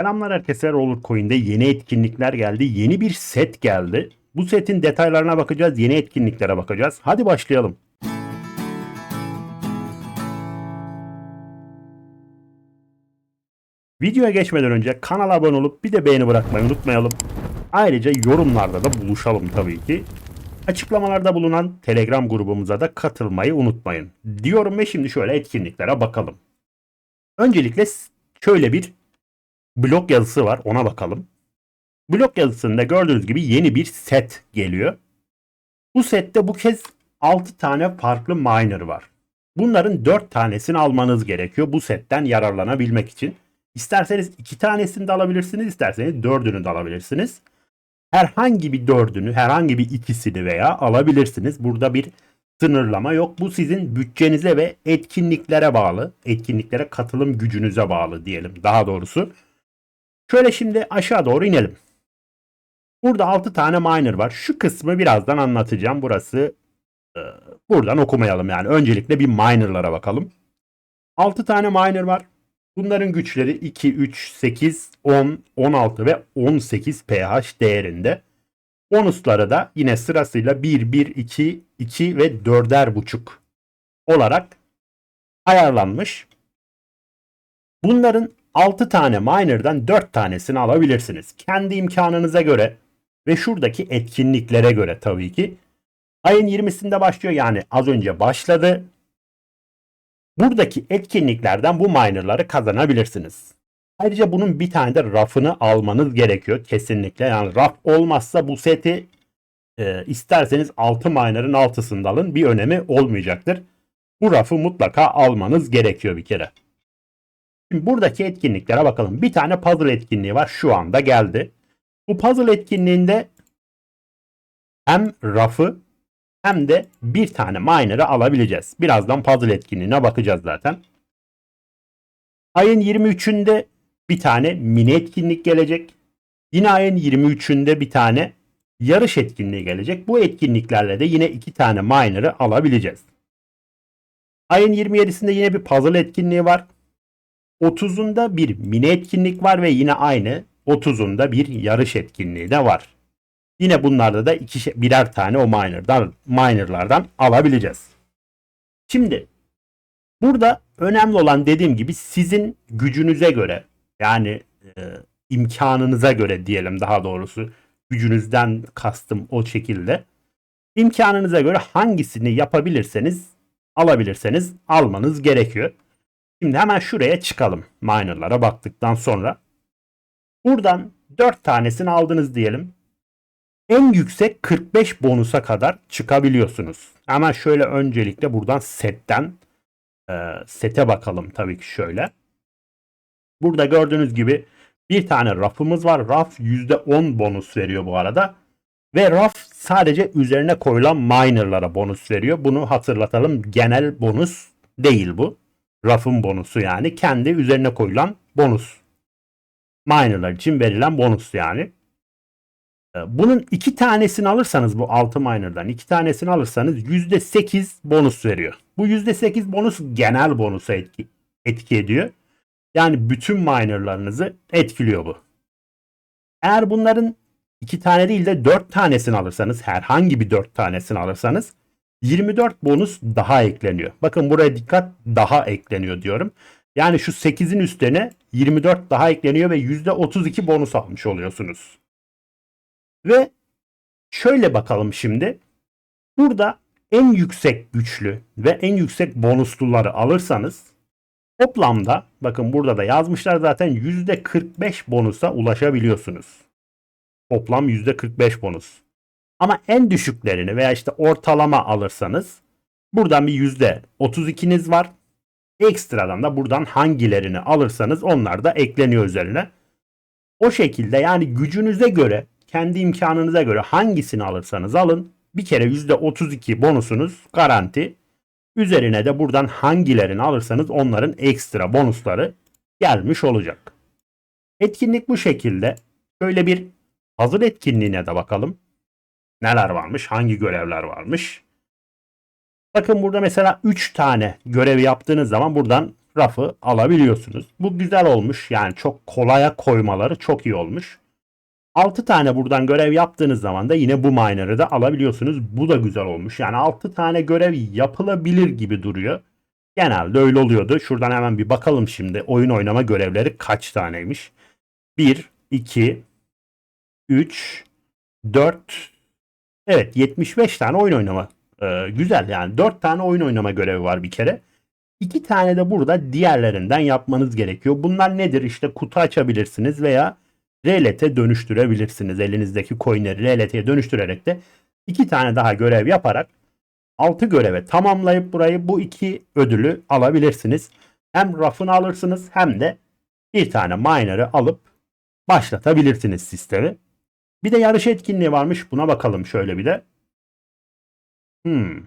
Selamlar herkese Roller Coin'de yeni etkinlikler geldi. Yeni bir set geldi. Bu setin detaylarına bakacağız. Yeni etkinliklere bakacağız. Hadi başlayalım. Videoya geçmeden önce kanala abone olup bir de beğeni bırakmayı unutmayalım. Ayrıca yorumlarda da buluşalım tabii ki. Açıklamalarda bulunan Telegram grubumuza da katılmayı unutmayın. Diyorum ve şimdi şöyle etkinliklere bakalım. Öncelikle şöyle bir blok yazısı var ona bakalım. Blok yazısında gördüğünüz gibi yeni bir set geliyor. Bu sette bu kez 6 tane farklı miner var. Bunların 4 tanesini almanız gerekiyor bu setten yararlanabilmek için. İsterseniz 2 tanesini de alabilirsiniz, isterseniz 4'ünü de alabilirsiniz. Herhangi bir 4'ünü, herhangi bir ikisini veya alabilirsiniz. Burada bir sınırlama yok. Bu sizin bütçenize ve etkinliklere bağlı. Etkinliklere katılım gücünüze bağlı diyelim daha doğrusu. Şöyle şimdi aşağı doğru inelim. Burada 6 tane miner var. Şu kısmı birazdan anlatacağım. Burası e, buradan okumayalım yani. Öncelikle bir minerlara bakalım. 6 tane miner var. Bunların güçleri 2, 3, 8, 10, 16 ve 18 pH değerinde. Bonusları da yine sırasıyla 1, 1, 2, 2 ve 4'er buçuk olarak ayarlanmış. Bunların 6 tane miner'dan 4 tanesini alabilirsiniz. Kendi imkanınıza göre ve şuradaki etkinliklere göre tabii ki. Ayın 20'sinde başlıyor yani az önce başladı. Buradaki etkinliklerden bu miner'ları kazanabilirsiniz. Ayrıca bunun bir tane de rafını almanız gerekiyor kesinlikle. Yani raf olmazsa bu seti e, isterseniz 6 miner'ın altısında alın bir önemi olmayacaktır. Bu rafı mutlaka almanız gerekiyor bir kere. Şimdi buradaki etkinliklere bakalım. Bir tane puzzle etkinliği var. Şu anda geldi. Bu puzzle etkinliğinde hem rafı hem de bir tane miner'ı alabileceğiz. Birazdan puzzle etkinliğine bakacağız zaten. Ayın 23'ünde bir tane mini etkinlik gelecek. Yine ayın 23'ünde bir tane yarış etkinliği gelecek. Bu etkinliklerle de yine iki tane miner'ı alabileceğiz. Ayın 27'sinde yine bir puzzle etkinliği var. 30'unda bir mini etkinlik var ve yine aynı 30'unda bir yarış etkinliği de var. Yine bunlarda da iki, birer tane o miner'dan, miner'lardan alabileceğiz. Şimdi burada önemli olan dediğim gibi sizin gücünüze göre yani e, imkanınıza göre diyelim daha doğrusu gücünüzden kastım o şekilde. İmkanınıza göre hangisini yapabilirseniz alabilirseniz almanız gerekiyor. Şimdi hemen şuraya çıkalım miner'lara baktıktan sonra. Buradan 4 tanesini aldınız diyelim. En yüksek 45 bonusa kadar çıkabiliyorsunuz. Hemen şöyle öncelikle buradan setten e, sete bakalım tabii ki şöyle. Burada gördüğünüz gibi bir tane rafımız var. Raf %10 bonus veriyor bu arada. Ve raf sadece üzerine koyulan miner'lara bonus veriyor. Bunu hatırlatalım. Genel bonus değil bu. Rafın bonusu yani. Kendi üzerine koyulan bonus. Miner'lar için verilen bonus yani. Ee, bunun iki tanesini alırsanız bu 6 miner'dan iki tanesini alırsanız %8 bonus veriyor. Bu %8 bonus genel bonusa etki, etki ediyor. Yani bütün miner'larınızı etkiliyor bu. Eğer bunların iki tane değil de 4 tanesini alırsanız herhangi bir 4 tanesini alırsanız 24 bonus daha ekleniyor. Bakın buraya dikkat daha ekleniyor diyorum. Yani şu 8'in üstüne 24 daha ekleniyor ve %32 bonus almış oluyorsunuz. Ve şöyle bakalım şimdi. Burada en yüksek güçlü ve en yüksek bonusluları alırsanız toplamda bakın burada da yazmışlar zaten %45 bonusa ulaşabiliyorsunuz. Toplam %45 bonus. Ama en düşüklerini veya işte ortalama alırsanız buradan bir %32'niz var. Ekstradan da buradan hangilerini alırsanız onlar da ekleniyor üzerine. O şekilde yani gücünüze göre kendi imkanınıza göre hangisini alırsanız alın bir kere %32 bonusunuz garanti. Üzerine de buradan hangilerini alırsanız onların ekstra bonusları gelmiş olacak. Etkinlik bu şekilde. Şöyle bir hazır etkinliğine de bakalım. Neler varmış, hangi görevler varmış. Bakın burada mesela 3 tane görev yaptığınız zaman buradan rafı alabiliyorsunuz. Bu güzel olmuş. Yani çok kolaya koymaları çok iyi olmuş. 6 tane buradan görev yaptığınız zaman da yine bu miner'ı da alabiliyorsunuz. Bu da güzel olmuş. Yani 6 tane görev yapılabilir gibi duruyor. Genelde öyle oluyordu. Şuradan hemen bir bakalım şimdi. Oyun oynama görevleri kaç taneymiş? 1, 2, 3, 4, evet 75 tane oyun oynama. Ee, güzel yani 4 tane oyun oynama görevi var bir kere. 2 tane de burada diğerlerinden yapmanız gerekiyor. Bunlar nedir? İşte kutu açabilirsiniz veya RLT dönüştürebilirsiniz. Elinizdeki coinleri RLT'ye dönüştürerek de 2 tane daha görev yaparak 6 göreve tamamlayıp burayı bu iki ödülü alabilirsiniz. Hem rafını alırsınız hem de bir tane miner'ı alıp başlatabilirsiniz sistemi. Bir de yarış etkinliği varmış. Buna bakalım şöyle bir de. Hmm.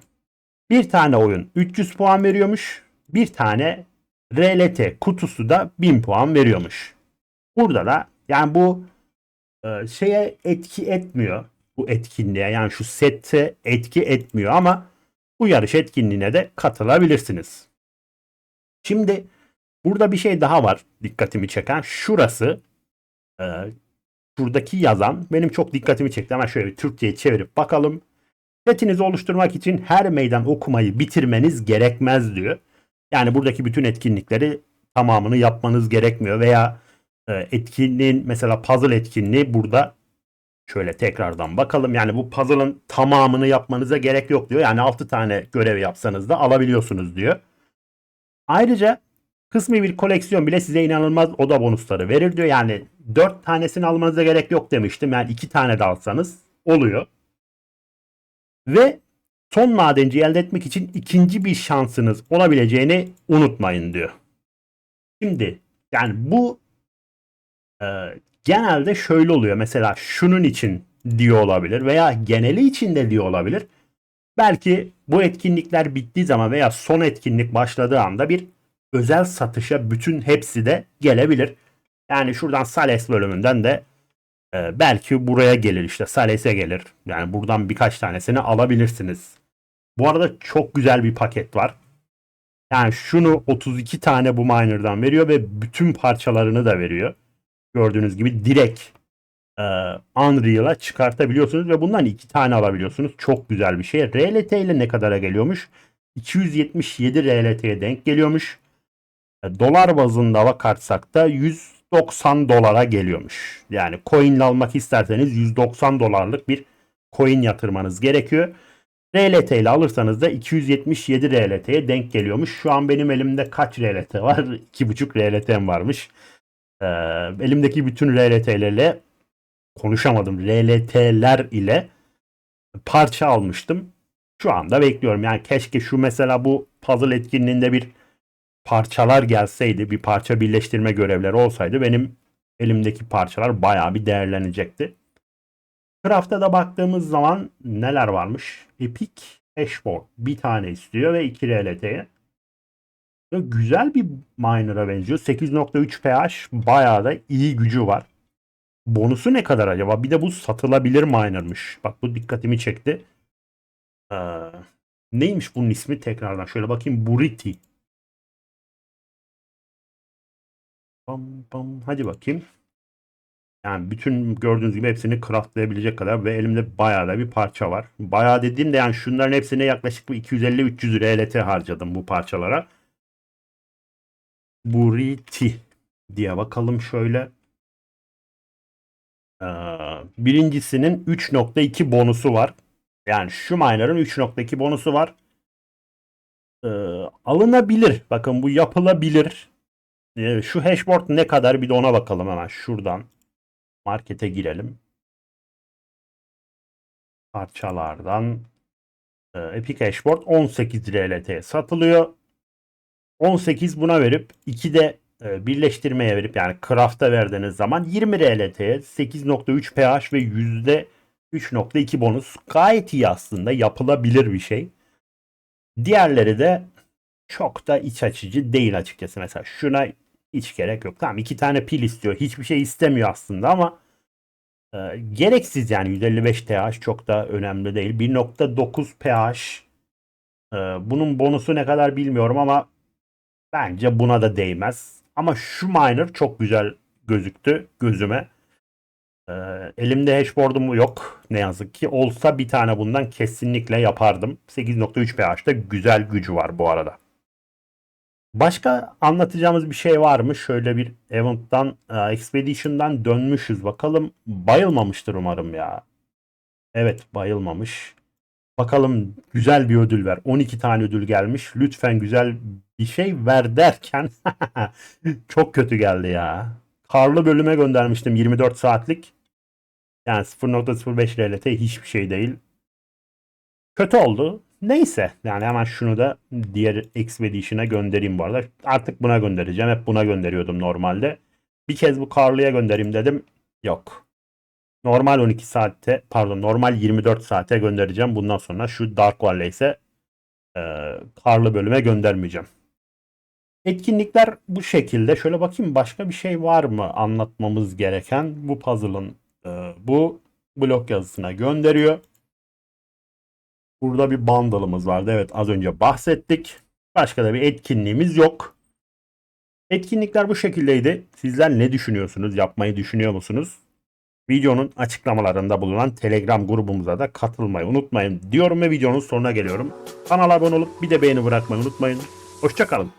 Bir tane oyun 300 puan veriyormuş. Bir tane RLT kutusu da 1000 puan veriyormuş. Burada da yani bu e, şeye etki etmiyor. Bu etkinliğe yani şu sette etki etmiyor ama bu yarış etkinliğine de katılabilirsiniz. Şimdi burada bir şey daha var dikkatimi çeken. Şurası e, şuradaki yazan benim çok dikkatimi çekti. Hemen şöyle bir Türkçe'ye çevirip bakalım. Setinizi oluşturmak için her meydan okumayı bitirmeniz gerekmez diyor. Yani buradaki bütün etkinlikleri tamamını yapmanız gerekmiyor veya e, etkinliğin mesela puzzle etkinliği burada şöyle tekrardan bakalım. Yani bu puzzle'ın tamamını yapmanıza gerek yok diyor. Yani 6 tane görev yapsanız da alabiliyorsunuz diyor. Ayrıca kısmi bir koleksiyon bile size inanılmaz oda bonusları verir diyor. Yani 4 tanesini almanıza gerek yok demiştim. Yani 2 tane de alsanız oluyor. Ve son madenciyi elde etmek için ikinci bir şansınız olabileceğini unutmayın diyor. Şimdi yani bu e, genelde şöyle oluyor. Mesela şunun için diyor olabilir veya geneli için de diyor olabilir. Belki bu etkinlikler bittiği zaman veya son etkinlik başladığı anda bir özel satışa bütün hepsi de gelebilir. Yani şuradan Sales bölümünden de e, belki buraya gelir işte Sales'e gelir. Yani buradan birkaç tanesini alabilirsiniz. Bu arada çok güzel bir paket var. Yani şunu 32 tane bu miner'dan veriyor ve bütün parçalarını da veriyor. Gördüğünüz gibi direkt e, Unreal'a çıkartabiliyorsunuz ve bundan iki tane alabiliyorsunuz. Çok güzel bir şey. RLT ile ne kadara geliyormuş? 277 RLT'ye denk geliyormuş. E, dolar bazında bakarsak da 190 dolara geliyormuş. Yani coin almak isterseniz 190 dolarlık bir coin yatırmanız gerekiyor. RLT ile alırsanız da 277 RLT'ye denk geliyormuş. Şu an benim elimde kaç RLT var? 2.5 RLT'm varmış. Ee, elimdeki bütün RLT'lerle konuşamadım. RLT'ler ile parça almıştım. Şu anda bekliyorum. Yani keşke şu mesela bu puzzle etkinliğinde bir parçalar gelseydi, bir parça birleştirme görevleri olsaydı benim elimdeki parçalar bayağı bir değerlenecekti. Craft'a da baktığımız zaman neler varmış? Epic Hashboard bir tane istiyor ve 2 RLT'ye. Güzel bir miner'a benziyor. 8.3 pH bayağı da iyi gücü var. Bonusu ne kadar acaba? Bir de bu satılabilir miner'mış. Bak bu dikkatimi çekti. Ee, neymiş bunun ismi tekrardan? Şöyle bakayım. Buriti. Bam bam. Hadi bakayım. Yani bütün gördüğünüz gibi hepsini craftlayabilecek kadar ve elimde bayağı da bir parça var. Bayağı dediğimde yani şunların hepsine yaklaşık 250-300 RLT harcadım bu parçalara. Buriti diye bakalım şöyle. Ee, birincisinin 3.2 bonusu var. Yani şu miner'ın 3.2 bonusu var. Ee, alınabilir. Bakın bu yapılabilir. Ee, şu hashboard ne kadar bir de ona bakalım hemen şuradan. Markete girelim. Parçalardan e, Epic Hashboard 18 RLT satılıyor. 18 buna verip 2 de e, birleştirmeye verip yani craft'a verdiğiniz zaman 20 RLT'ye 8.3 pH ve %3.2 bonus gayet iyi aslında yapılabilir bir şey. Diğerleri de çok da iç açıcı değil açıkçası. Mesela şuna hiç gerek yok. Tamam iki tane pil istiyor. Hiçbir şey istemiyor aslında ama e, gereksiz yani 155 TH çok da önemli değil. 1.9 pH e, bunun bonusu ne kadar bilmiyorum ama Bence buna da değmez. Ama şu miner çok güzel gözüktü gözüme. Ee, elimde hashboard'um yok ne yazık ki. Olsa bir tane bundan kesinlikle yapardım. 8.3 pH'te güzel gücü var bu arada. Başka anlatacağımız bir şey var mı? Şöyle bir event'tan, e, Expedition'dan dönmüşüz. Bakalım bayılmamıştır umarım ya. Evet bayılmamış. Bakalım güzel bir ödül ver. 12 tane ödül gelmiş. Lütfen güzel bir şey ver derken çok kötü geldi ya. Karlı bölüme göndermiştim 24 saatlik. Yani 0.05 RLT hiçbir şey değil. Kötü oldu. Neyse. Yani hemen şunu da diğer Expedition'a göndereyim bu arada. Artık buna göndereceğim. Hep buna gönderiyordum normalde. Bir kez bu karlıya göndereyim dedim. Yok. Normal 12 saatte pardon normal 24 saate göndereceğim. Bundan sonra şu Dark Valley ise e, karlı bölüme göndermeyeceğim. Etkinlikler bu şekilde. Şöyle bakayım başka bir şey var mı anlatmamız gereken? Bu puzzle'ın e, bu blok yazısına gönderiyor. Burada bir bundle'ımız vardı. Evet az önce bahsettik. Başka da bir etkinliğimiz yok. Etkinlikler bu şekildeydi. Sizler ne düşünüyorsunuz? Yapmayı düşünüyor musunuz? Videonun açıklamalarında bulunan Telegram grubumuza da katılmayı unutmayın diyorum ve videonun sonuna geliyorum. Kanala abone olup bir de beğeni bırakmayı unutmayın. Hoşçakalın.